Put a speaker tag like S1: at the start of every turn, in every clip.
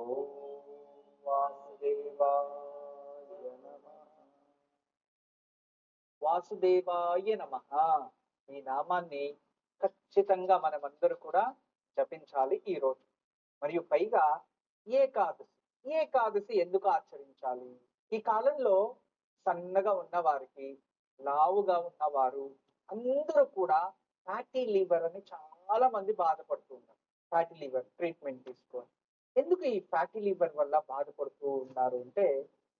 S1: ఓం వాసుదేవాయ వాసుదేవాయ నమ. ఈ నామాన్ని ఖచ్చితంగా మనమందరూ కూడా జపించాలి ఈ రోజు. మరియు పైగా ఏకాదశి. ఏకాదశి ఎందుకు ఆచరించాలి? ఈ కాలంలో సన్నగా ఉన్న వారికి లావుగా ఉన్నవారు అందరూ కూడా ఫ్యాటీ లివర్ అని చాలా మంది బాధపడుతున్నారు ఫ్యాటీ లివర్ ట్రీట్మెంట్ తీసుకొని. ఎందుకు ఈ ఫ్యాటీ లివర్ వల్ల బాధపడుతూ ఉన్నారు అంటే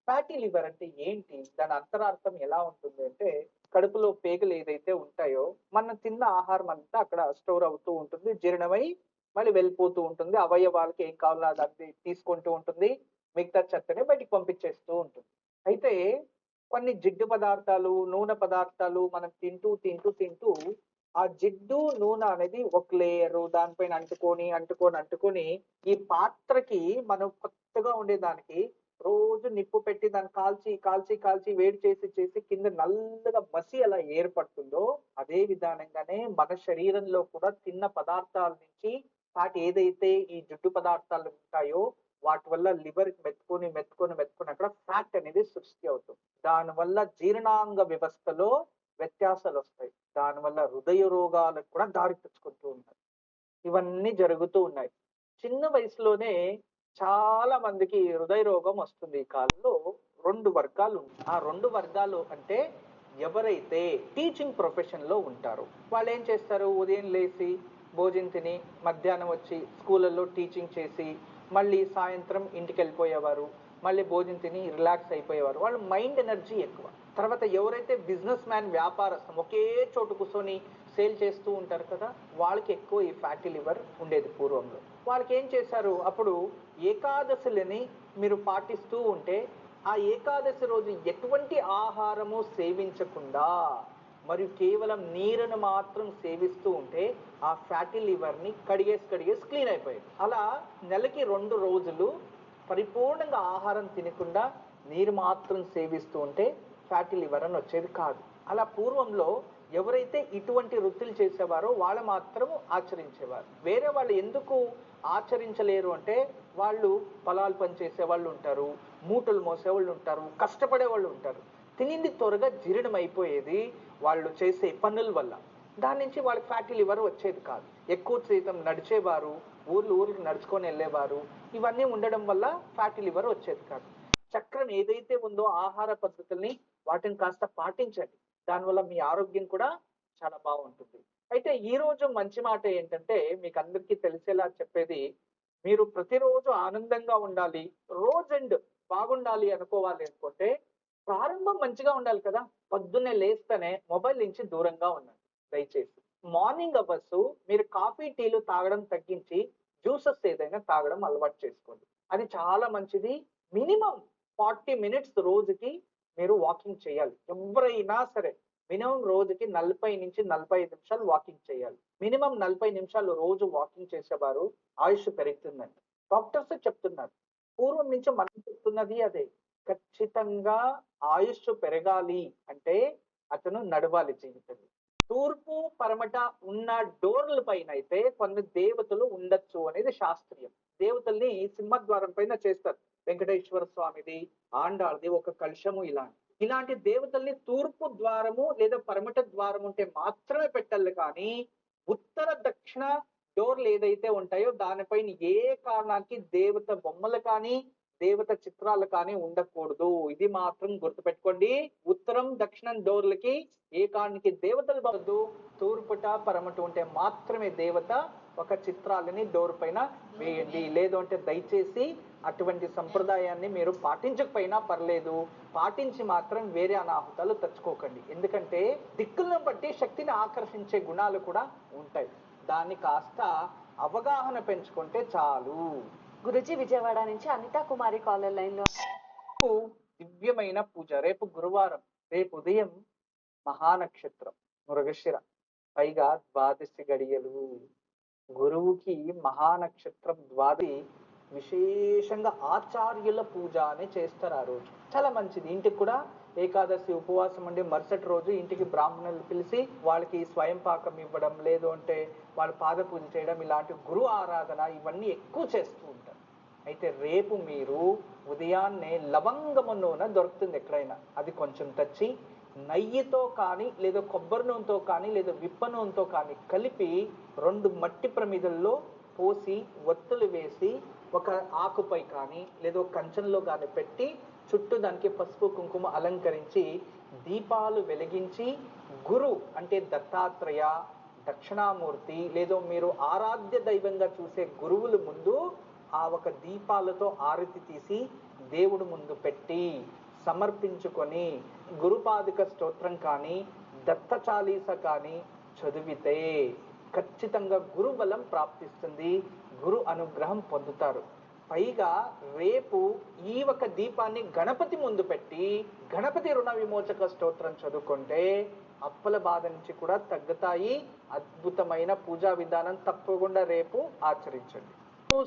S1: ఫ్యాటీ లివర్ అంటే ఏంటి? దాని అంతరార్థం ఎలా ఉంటుంది అంటే కడుపులో పేగులు ఏదైతే ఉంటాయో మనం తిన్న ఆహారం అంతా అక్కడ స్టోర్ అవుతూ ఉంటుంది జీర్ణమై మళ్ళీ వెళ్ళిపోతూ ఉంటుంది అవయవాలకి ఏం కావాలో అది తీసుకుంటూ ఉంటుంది మిగతా చెత్తని బయటికి పంపించేస్తూ ఉంటుంది. అయితే కొన్ని జిడ్డు పదార్థాలు నూనె పదార్థాలు మనం తింటూ తింటూ తింటూ ఆ జిడ్డు నూనె అనేది ఒక లేయరు దానిపైన అంటుకొని అంటుకొని అంటుకొని ఈ పాత్రకి మనం కొత్తగా ఉండేదానికి రోజు నిప్పు పెట్టి దాన్ని కాల్చి కాల్చి కాల్చి వేడి చేసి చేసి కింద నల్లగా మసి ఎలా ఏర్పడుతుందో అదే విధానంగానే మన శరీరంలో కూడా తిన్న పదార్థాల నుంచి వాటి ఏదైతే ఈ జిడ్డు పదార్థాలు ఉంటాయో వాటి వల్ల లివర్ మెత్తుకొని మెత్తుకొని మెత్తుకొని అక్కడ ఫ్యాట్ అనేది సృష్టి అవుతుంది. దానివల్ల జీర్ణాంగ వ్యవస్థలో వ్యత్యాసాలు వస్తాయి దానివల్ల హృదయ రోగాలకు కూడా దారి తెచ్చుకుంటూ ఉన్నాయి ఇవన్నీ జరుగుతూ ఉన్నాయి. చిన్న వయసులోనే చాలా మందికి హృదయ రోగం వస్తుంది. ఈ కాలంలో రెండు వర్గాలు ఉన్నాయి ఆ రెండు వర్గాలు అంటే ఎవరైతే టీచింగ్ ప్రొఫెషన్లో ఉంటారు ఉంటారో వాళ్ళు ఏం చేస్తారు? ఉదయం లేచి భోజనం తిని మధ్యాహ్నం వచ్చి స్కూళ్ళల్లో టీచింగ్ చేసి మళ్ళీ సాయంత్రం ఇంటికి వెళ్ళిపోయేవారు మళ్ళీ భోజనం తిని రిలాక్స్ అయిపోయేవారు. వాళ్ళ మైండ్ ఎనర్జీ ఎక్కువ. తర్వాత ఎవరైతే బిజినెస్ మ్యాన్ వ్యాపారస్థం ఒకే చోటు కూర్చొని సేల్ చేస్తూ ఉంటారు కదా వాళ్ళకి ఎక్కువ ఈ ఫ్యాటీ లివర్ ఉండేది పూర్వంలో. వాళ్ళకి ఏం చేశారు? అప్పుడు ఏకాదశులని మీరు పాటిస్తూ ఉంటే ఆ ఏకాదశి రోజు ఎటువంటి ఆహారము సేవించకుండా మరియు కేవలం నీరును మాత్రం సేవిస్తూ ఉంటే ఆ ఫ్యాటీ లివర్ని కడిగేసి కడిగేసి క్లీన్ అయిపోయాయి అలా నెలకి రెండు రోజులు పరిపూర్ణంగా ఆహారం తినకుండా నీరు మాత్రం సేవిస్తూ ఉంటే ఫ్యాటీ లివర్ అని వచ్చేది కాదు. అలా పూర్వంలో ఎవరైతే ఇటువంటి వృత్తులు చేసేవారో వాళ్ళు మాత్రము ఆచరించేవారు. వేరే వాళ్ళు ఎందుకు ఆచరించలేరు అంటే వాళ్ళు పొలాలు పనిచేసే వాళ్ళు ఉంటారు మూటలు మోసే వాళ్ళు ఉంటారు కష్టపడే వాళ్ళు ఉంటారు. తినింది త్వరగా జీర్ణం అయిపోయేది వాళ్ళు చేసే పనుల వల్ల. దాని నుంచి వాళ్ళకి ఫ్యాటీ లివర్ వచ్చేది కాదు. ఎక్కువ శాతం నడిచేవారు ఊర్లు ఊర్లు నడుచుకొని వెళ్ళేవారు. ఇవన్నీ ఉండడం వల్ల ఫ్యాటీ లివర్ వచ్చేది కాదు. చక్రం ఏదైతే ఉందో ఆహార పద్ధతుల్ని వాటిని కాస్త పాటించండి. దానివల్ల మీ ఆరోగ్యం కూడా చాలా బాగుంటుంది. అయితే ఈ రోజు మంచి మాట ఏంటంటే మీకు అందరికీ తెలిసేలా చెప్పేది మీరు ప్రతిరోజు ఆనందంగా ఉండాలి. రోజు అండ్ బాగుండాలి అనుకోవాలి అనుకుంటే ప్రారంభం మంచిగా ఉండాలి కదా. పొద్దున్నే లేస్తేనే మొబైల్ నుంచి దూరంగా ఉండండి. దయచేసి. మార్నింగ్ అవర్స్ మీరు కాఫీ టీలు తాగడం తగ్గించి జ్యూసెస్ ఏదైనా తాగడం అలవాటు చేసుకోండి. అది చాలా మంచిది. మినిమం ఫార్టీ మినిట్స్ రోజుకి మీరు వాకింగ్ చేయాలి. ఎవరైనా సరే మినిమం రోజుకి నలభై నుంచి నలభై ఐదు నిమిషాలు వాకింగ్ చేయాలి. మినిమం నలభై నిమిషాలు రోజు వాకింగ్ చేసేవారు ఆయుష్ పెరుగుతుందండి డాక్టర్స్ చెప్తున్నారు. పూర్వం నుంచి మనం చెప్తున్నది అదే. ఖచ్చితంగా ఆయుష్ పెరగాలి అంటే అతను నడవాలి జీవితం తూర్పు పరమట ఉన్న డోర్ల పైన అయితే కొన్ని దేవతలు ఉండొచ్చు అనేది శాస్త్రీయం. దేవతల్ని సింహద్వారం పైన చేస్తారు. వెంకటేశ్వర స్వామిది ఆండాళ్ళది ఒక కలుషము ఇలాంటి. ఇలాంటి దేవతల్ని తూర్పు ద్వారము లేదా పరమట ద్వారం ఉంటే మాత్రమే పెట్టాలి కానీ ఉత్తర దక్షిణ డోర్లు ఏదైతే ఉంటాయో దానిపైన ఏ కారణానికి దేవత బొమ్మలు కానీ దేవత చిత్రాలు కానీ ఉండకూడదు. ఇది మాత్రం గుర్తుపెట్టుకోండి. ఉత్తరం దక్షిణం డోర్లకి ఏ దేవతలు వద్దు తూర్పుట పరమట ఉంటే మాత్రమే దేవత ఒక చిత్రాలని డోర్ పైన వేయండి. లేదు అంటే దయచేసి అటువంటి సంప్రదాయాన్ని మీరు పాటించకపోయినా పర్లేదు. పాటించి మాత్రం వేరే అనాహుతాలు తెచ్చుకోకండి ఎందుకంటే దిక్కులను బట్టి శక్తిని ఆకర్షించే గుణాలు కూడా ఉంటాయి. దాన్ని కాస్త అవగాహన పెంచుకుంటే చాలు.
S2: గురుజీ విజయవాడ నుంచి అనితా కుమారి కాలర్
S1: లైన్లో దివ్యమైన పూజ. రేపు గురువారం రేపు ఉదయం మహానక్షత్రం మృగశిర పైగా ద్వాదశి గడియలు. గురువుకి మహానక్షత్రం ద్వాది విశేషంగా ఆచార్యుల పూజ అని చేస్తారు ఆ రోజు చాలా మంచిది. ఇంటికి కూడా ఏకాదశి ఉపవాసం ఉండి మరుసటి రోజు ఇంటికి బ్రాహ్మణులు పిలిచి వాళ్ళకి స్వయం పాకం ఇవ్వడం లేదు అంటే వాళ్ళ పాద పూజ చేయడం ఇలాంటి గురు ఆరాధన ఇవన్నీ ఎక్కువ చేస్తూ అయితే రేపు మీరు ఉదయాన్నే లవంగము నూనె దొరుకుతుంది ఎక్కడైనా. అది కొంచెం తెచ్చి నెయ్యితో కానీ లేదా కొబ్బరి నూనెతో కానీ లేదా విప్ప నూనెతో కానీ కలిపి రెండు మట్టి ప్రమిదల్లో పోసి ఒత్తులు వేసి ఒక ఆకుపై కానీ లేదా ఒక కంచంలో కానీ పెట్టి చుట్టూ దానికి పసుపు కుంకుమ అలంకరించి దీపాలు వెలిగించి గురు అంటే దత్తాత్రేయ దక్షిణామూర్తి లేదో మీరు ఆరాధ్య దైవంగా చూసే గురువుల ముందు ఆ ఒక దీపాలతో ఆరతి తీసి దేవుడు ముందు పెట్టి సమర్పించుకొని గురుపాదిక స్తోత్రం కానీ దత్త చాలీస కానీ చదివితే ఖచ్చితంగా గురు బలం ప్రాప్తిస్తుంది గురు అనుగ్రహం పొందుతారు. పైగా రేపు ఈ ఒక దీపాన్ని గణపతి ముందు పెట్టి గణపతి రుణ విమోచక స్తోత్రం చదువుకుంటే అప్పుల బాధ నుంచి కూడా తగ్గుతాయి. అద్భుతమైన పూజా విధానం తప్పకుండా రేపు ఆచరించండి.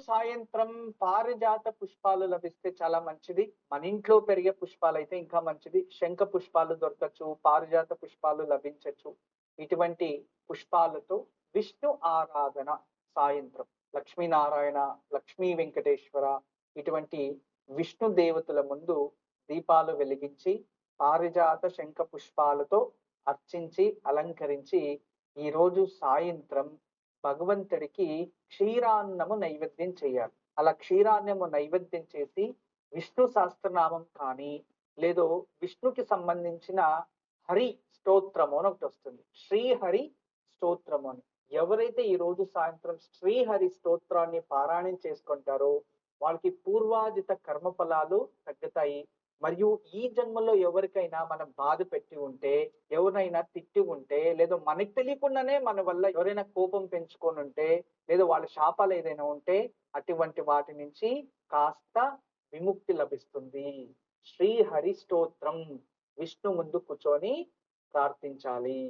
S1: సాయంత్రం పారిజాత పుష్పాలు లభిస్తే చాలా మంచిది. మన ఇంట్లో పెరిగే పుష్పాలు అయితే ఇంకా మంచిది. శంఖ పుష్పాలు దొరకచ్చు పారిజాత పుష్పాలు లభించచ్చు. ఇటువంటి పుష్పాలతో విష్ణు ఆరాధన సాయంత్రం. లక్ష్మీనారాయణ లక్ష్మీ వెంకటేశ్వర ఇటువంటి విష్ణు దేవతల ముందు దీపాలు వెలిగించి పారిజాత శంఖ పుష్పాలతో అర్చించి అలంకరించి ఈ రోజు సాయంత్రం భగవంతుడికి క్షీరాన్నము నైవేద్యం చేయాలి. అలా క్షీరాన్నము నైవేద్యం చేసి విష్ణు సహస్రనామం కానీ లేదో విష్ణుకి సంబంధించిన హరి స్తోత్రము అని ఒకటి వస్తుంది. శ్రీహరి స్తోత్రము అని. ఎవరైతే ఈ రోజు సాయంత్రం శ్రీహరి స్తోత్రాన్ని పారాయణం చేసుకుంటారో వాళ్ళకి పూర్వాజిత కర్మ ఫలాలు తగ్గుతాయి. మరియు ఈ జన్మలో ఎవరికైనా మనం బాధ పెట్టి ఉంటే ఎవరైనా తిట్టి ఉంటే లేదా మనకి తెలియకుండానే మన వల్ల ఎవరైనా కోపం పెంచుకొని ఉంటే లేదా వాళ్ళ శాపాలు ఏదైనా ఉంటే అటువంటి వాటి నుంచి కాస్త విముక్తి లభిస్తుంది. శ్రీ హరి స్తోత్రం విష్ణు ముందు కూర్చొని ప్రార్థించాలి.